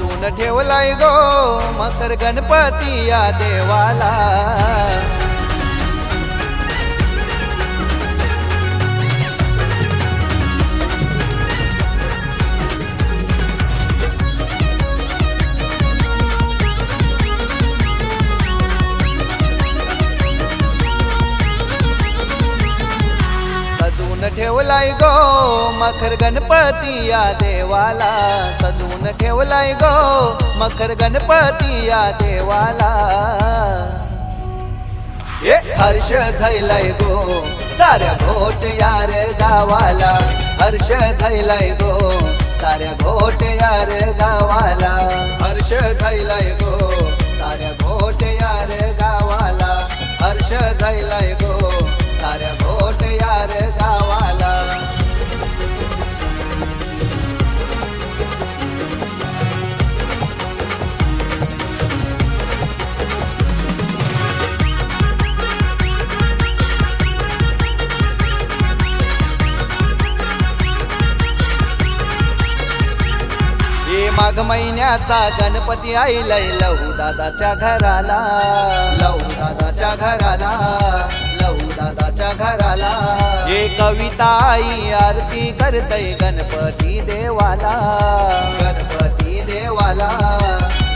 सजवून ठेवलाय गो मकर गणपती या देवाला. ठेवलाय गो मखर गणपती या देवाला. सजवून ठेवलाय गो मखर गणपती या देवाला. ए हर्ष झालाय गो साऱ्या घोट यार गावाला. हर्ष झालाय गो साऱ्या घोट यार गावाला. हर्ष झालाय गो साऱ्या घोट यार गावाला. हर्ष झालाय गो माघ महिन्याचा गणपती आईलाय लहू दादाच्या घराला. लहू दादाच्या घराला लहू दादाच्या घराला. हे कविता आई आरती करतय गणपती देवाला. गणपती देवाला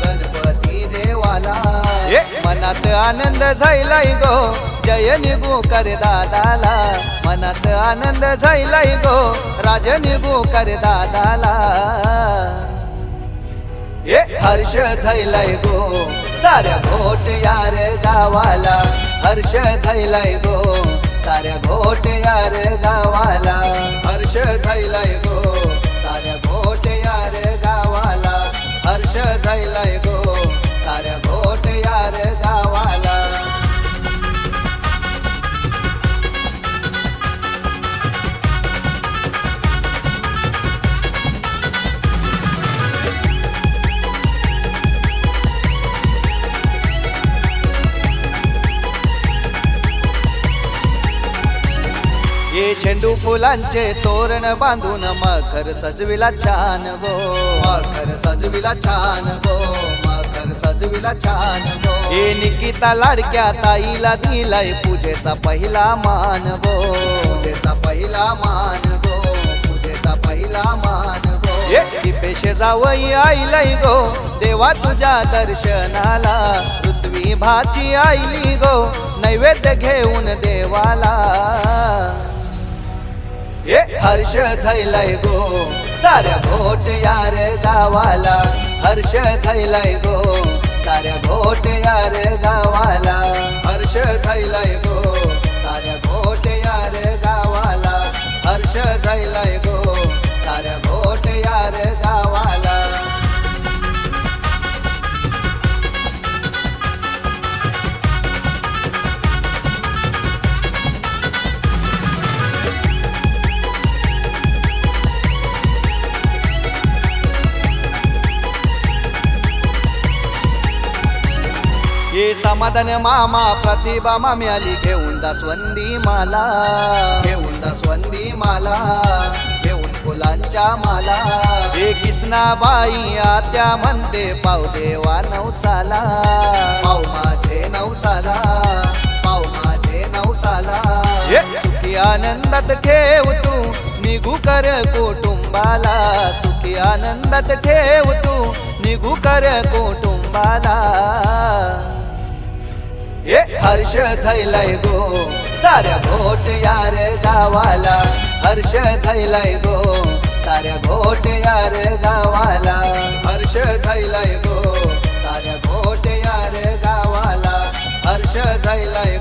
गणपती देवाला. हे. मनात आनंद झायलाय गो जय निघू कर दादाला. मनात आनंद झायलाय गो राज निघू कर दादाला. हर्ष झायलाय गो. साऱ्या घोट यार गावाला हर्ष झायलाय गो. साऱ्या घोट यार गावाला हर्ष झायलाय गो. झेंडू फुलांचे तोरण बांधून मखर सजविला छान गो. मखर सजविला छान गो. मखर सजविला छान गो. हे निकिता लाडक्या ताईला दिलाय पूजेचा पहिला मान गो. पूजेचा पहिला मान गो. पूजेचा पहिला मान गो. पेशे जावई आईलाय गो. देवा तुझ्या दर्शनाला पृथ्वी भाची आईली गो. नैवेद्य घेऊन देवाला ए हर्ष थैलाय गो साऱ्या घोट यार गावाला. हर्ष थैलाय गो साऱ्या घोट यार गावाला. हर्ष थैलाय गो. ये समाधान मामा प्रतिभा मामी आली. घेऊन जा स्वंदी माला. घेऊन जा स्वंदी माला. घेऊन फुलांच्या माला. हे किसनाबाई आत्या म्हणते पाव देवा नवसाला. पाव माझे नवसाला. पाव माझे नवसाला. हे सुखी आनंदात ठेव तू निघू कर कुटुंबाला. सुखी आनंदात ठेव तू निघू कर कुटुंबाला. ये हर्ष थैलाय गो. साऱ्या घोट यार गावाला. हर्ष थैलाय गो. साऱ्या घोट यार गावाला. हर्ष थैलाय गो. साऱ्या घोट यार गावाला. हर्ष झालाय